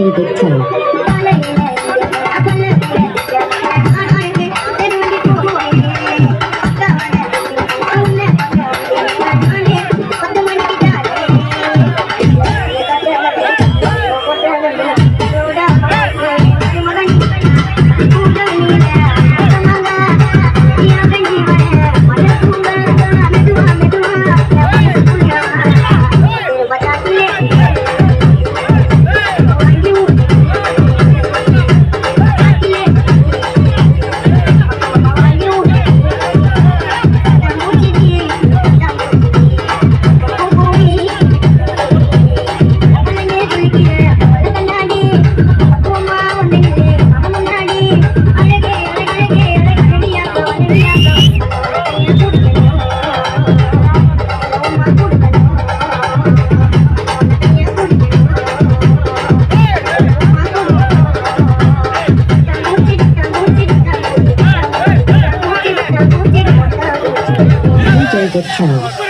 Good Cope. DJ Victor.